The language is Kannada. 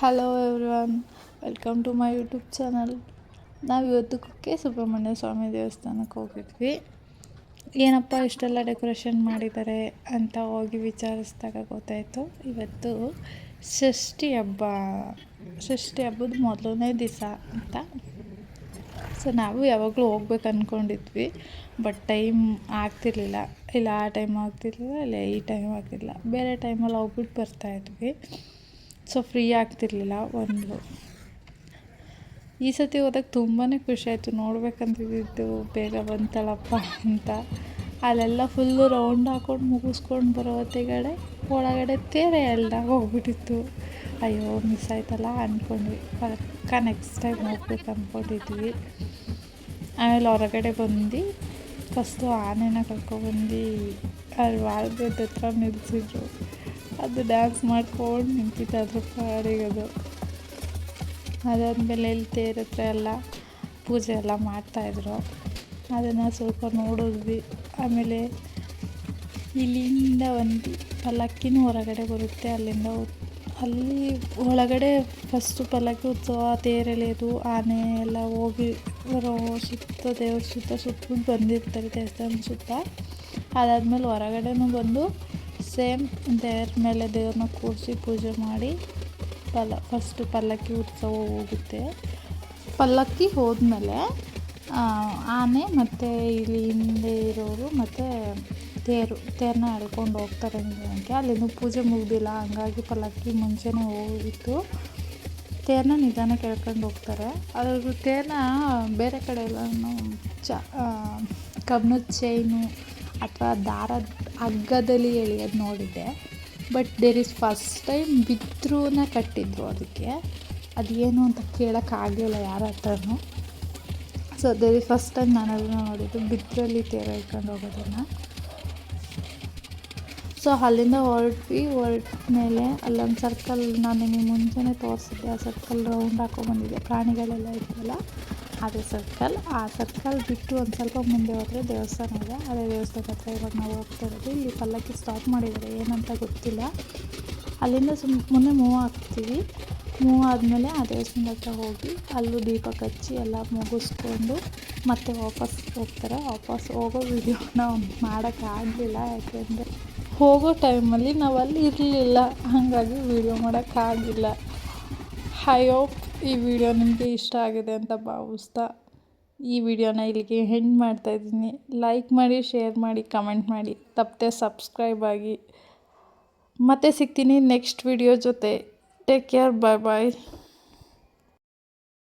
Hello everyone welcome to my YouTube channel ನಾವು ಇವತ್ತು ಕುಕ್ಕೆ ಸುಬ್ರಹ್ಮಣ್ಯ ಸ್ವಾಮಿ ದೇವಸ್ಥಾನಕ್ಕೆ ಹೋಗಿದ್ವಿ. ಏನಪ್ಪ ಇಷ್ಟೆಲ್ಲ ಡೆಕೋರೇಷನ್ ಮಾಡಿದ್ದಾರೆ ಅಂತ ಹೋಗಿ ವಿಚಾರಿಸಿದಾಗ ಗೊತ್ತಾಯಿತು. ಇವತ್ತು ಷಷ್ಠಿ ಹಬ್ಬ, ಷಷ್ಠಿ ಹಬ್ಬದ ಮೊದಲನೇ ದಿವಸ ಅಂತ. ಸೊ ನಾವು ಯಾವಾಗಲೂ ಹೋಗ್ಬೇಕು ಅಂದ್ಕೊಂಡಿದ್ವಿ ಬಟ್ ಟೈಮ್ ಆಗ್ತಿರ್ಲಿಲ್ಲ. ಇಲ್ಲ ಆ ಟೈಮ್ ಆಗ್ತಿರ್ಲಿಲ್ಲ, ಇಲ್ಲ ಈ ಟೈಮ್ ಆಗ್ತಿರ್ಲಿಲ್ಲ. ಬೇರೆ ಟೈಮಲ್ಲಿ ಹೋಗ್ಬಿಟ್ಟು ಬರ್ತಾಯಿದ್ವಿ ಸೊ ಫ್ರೀ ಆಗ್ತಿರ್ಲಿಲ್ಲ ಒಂದು. ಈ ಸತಿ ಹೋದಾಗ ತುಂಬಾ ಖುಷಿ ಆಯಿತು. ನೋಡ್ಬೇಕಂತಿದ್ದು ಬೇಗ ಬಂತಳಪ್ಪ ಅಂತ. ಅಲ್ಲೆಲ್ಲ ಫುಲ್ಲು ರೌಂಡ್ ಹಾಕೊಂಡು ಮುಗಿಸ್ಕೊಂಡು ಬರೋ ಹೊತ್ತಿಗಡೆ ಒಳಗಡೆ ತೇರೆ ಎಲ್ಲ ಹೋಗ್ಬಿಟ್ಟಿತ್ತು. ಅಯ್ಯೋ ಮಿಸ್ ಆಯ್ತಲ್ಲ ಅಂದ್ಕೊಂಡ್ವಿ ಪಕ್ಕ ನೆಕ್ಸ್ಟ್ ಟೈಮ್ ಹೋಗ್ಬೇಕು ಅಂದ್ಕೊಂಡಿದ್ವಿ ಆಮೇಲೆ ಹೊರಗಡೆ ಬಂದು ಫಸ್ಟು ಆನೆನ ಕರ್ಕೊಬಂದು ಅಲ್ಲಿ ವಾಲ್ಗದ ಹತ್ರ ನಿಲ್ಲಿಸಿದ್ರು ಅದು ಡ್ಯಾನ್ಸ್ ಮಾಡ್ಕೊಂಡು ನಿಂತಿತ್ತು ಅದ್ರ ಪಾಡಿಗೆ ಅದು. ಅದಾದಮೇಲೆ ಇಲ್ಲಿ ತೇರ ಹತ್ರ ಎಲ್ಲ ಪೂಜೆ ಎಲ್ಲ ಮಾಡ್ತಾಯಿದ್ರು ಅದನ್ನು ಸ್ವಲ್ಪ ನೋಡಿದ್ವಿ. ಆಮೇಲೆ ಇಲ್ಲಿಂದ ಒಂದು ಪಲ್ಲಕ್ಕಿನೂ ಹೊರಗಡೆ ಬರುತ್ತೆ. ಅಲ್ಲಿಂದ ಅಲ್ಲಿ ಒಳಗಡೆ ಫಸ್ಟು ಪಲ್ಲಕ್ಕಿ ಉತ್ಸವ ತೇರೆಳೆಯೋದು ಆನೆ ಎಲ್ಲ ಹೋಗಿ ಸುತ್ತ ದೇವ್ರ ಸುತ್ತ ಸುತ್ತಬಿಟ್ಟು ಬಂದಿರ್ತಾರೆ ದೇವಸ್ಥಾನ ಸುತ್ತ. ಅದಾದಮೇಲೆ ಹೊರಗಡೆನೂ ಬಂದು ಸೇಮ್ ದೇವ್ರ ಮೇಲೆ ದೇವ್ರನ್ನ ಕೂರಿಸಿ ಪೂಜೆ ಮಾಡಿ ಪಲ್ಲ ಫಸ್ಟ್ ಪಲ್ಲಕ್ಕಿ ಉತ್ಸವ ಹೋಗುತ್ತೆ. ಪಲ್ಲಕ್ಕಿ ಹೋದ್ಮೇಲೆ ಆನೆ ಮತ್ತು ಇಲ್ಲಿ ಹಿಂದೆ ಇರೋರು ಮತ್ತು ತೇರು ತೇರನ್ನ ಎಳ್ಕೊಂಡು ಹೋಗ್ತಾರೆ ನಿಧಾನಕ್ಕೆ ಅಲ್ಲಿಂದ ಪೂಜೆ ಮುಗ್ದಿಲ್ಲ, ಹಂಗಾಗಿ ಪಲ್ಲಕ್ಕಿ ಮುಂಚೆನೇ ಹೋಗಿತ್ತು. ತೇರನ್ನ ನಿಧಾನಕ್ಕೆ ಎಳ್ಕೊಂಡು ಹೋಗ್ತಾರೆ. ಅದ್ರ ತೇರನ್ನ ಬೇರೆ ಕಡೆ ಎಲ್ಲ ಚ ಕಬ್ಬಿಣದ ಚೈನು ಅಥವಾ ದಾರದ ಹಗ್ಗದಲ್ಲಿ ಎಳೆಯೋದು ನೋಡಿದ್ದೆ. But there is first time ಬಿದ್ರೂನ ಕಟ್ಟಿದ್ರು ಅದಕ್ಕೆ. ಅದೇನು ಅಂತ ಕೇಳೋಕ್ಕಾಗಲಿಲ್ಲ ಯಾರ ಹತ್ರನೂ. So there is first time ನಾನು ಅದನ್ನು ನೋಡಿದ್ದು. ಬಿದ್ರಲ್ಲಿ ತೇರ ಇಟ್ಕೊಂಡು ಹೋಗೋದನ್ನು. ಸೊ ಅಲ್ಲಿಂದ ಹೊರಟ್ವಿ. ಹೊರಟ ಮೇಲೆ ಅಲ್ಲೊಂದು ಸರ್ಕಲ್ ನಾನು ನಿಮಗೆ ಮುಂಚೆನೇ ತೋರಿಸಿದ್ದೆ. ಆ ಸರ್ಕಲ್ ರೌಂಡ್ ಹಾಕೊಂಡ್ಬಂದಿದ್ದೆ ಪ್ರಾಣಿಗಳೆಲ್ಲ ಇತ್ತಲ್ಲ. ಅದೇ ಸರ್ಕಲ್, ಆ ಸರ್ಕಲ್ ಬಿಟ್ಟು ಒಂದು ಸ್ವಲ್ಪ ಮುಂದೆ ಹೋದರೆ ದೇವಸ್ಥಾನ ಇದೆ. ಅದೇ ದೇವಸ್ಥಾನ ಹತ್ರ ಇವಾಗ ನಾವು ಹೋಗ್ತಾ ಇರೋದು. ಇಲ್ಲಿ ಪಲ್ಲಕ್ಕಿ ಸ್ಟಾಪ್ ಮಾಡಿದ್ದಾರೆ. ಏನಂತ ಗೊತ್ತಿಲ್ಲ. ಅಲ್ಲಿಂದ ಸುಮ್ ಮುಂದೆ ಮೂವ್ ಆಗ್ತೀವಿ. ಮೂವ್ ಆದಮೇಲೆ ಆ ದೇವಸ್ಥಾನದ ಹತ್ರ ಹೋಗಿ ಅಲ್ಲೂ ದೀಪ ಕಚ್ಚಿ ಎಲ್ಲ ಮುಗಿಸ್ಕೊಂಡು ಮತ್ತೆ ವಾಪಸ್ ಹೋಗ್ತಾರೆ. ವಾಪಸ್ ಹೋಗೋ ವಿಡಿಯೋನ ಮಾಡೋಕ್ಕಾಗಲಿಲ್ಲ ಯಾಕೆಂದರೆ ಹೋಗೋ ಟೈಮಲ್ಲಿ ನಾವು ಅಲ್ಲಿ ಇರಲಿಲ್ಲ. ಹಾಗಾಗಿ ವಿಡಿಯೋ ಮಾಡೋಕ್ಕಾಗಿಲ್ಲ ಐ ಹೋಪ್ ಈ ವಿಡಿಯೋ ನಿಮಗೆ ಇಷ್ಟ ಆಗಿದೆ ಅಂತ ಭಾವಿಸ್ತಾ ಈ ವಿಡಿಯೋನ ಇಲ್ಲಿಗೆ ಹೆಂಡ್ ಮಾಡ್ತಾಯಿದ್ದೀನಿ ಲೈಕ್ ಮಾಡಿ ಶೇರ್ ಮಾಡಿ ಕಮೆಂಟ್ ಮಾಡಿ. ತಪ್ಪದೆ ಸಬ್ಸ್ಕ್ರೈಬ್ ಆಗಿ. ಮತ್ತೆ ಸಿಗ್ತೀನಿ ನೆಕ್ಸ್ಟ್ ವಿಡಿಯೋ ಜೊತೆ. Take care bye bye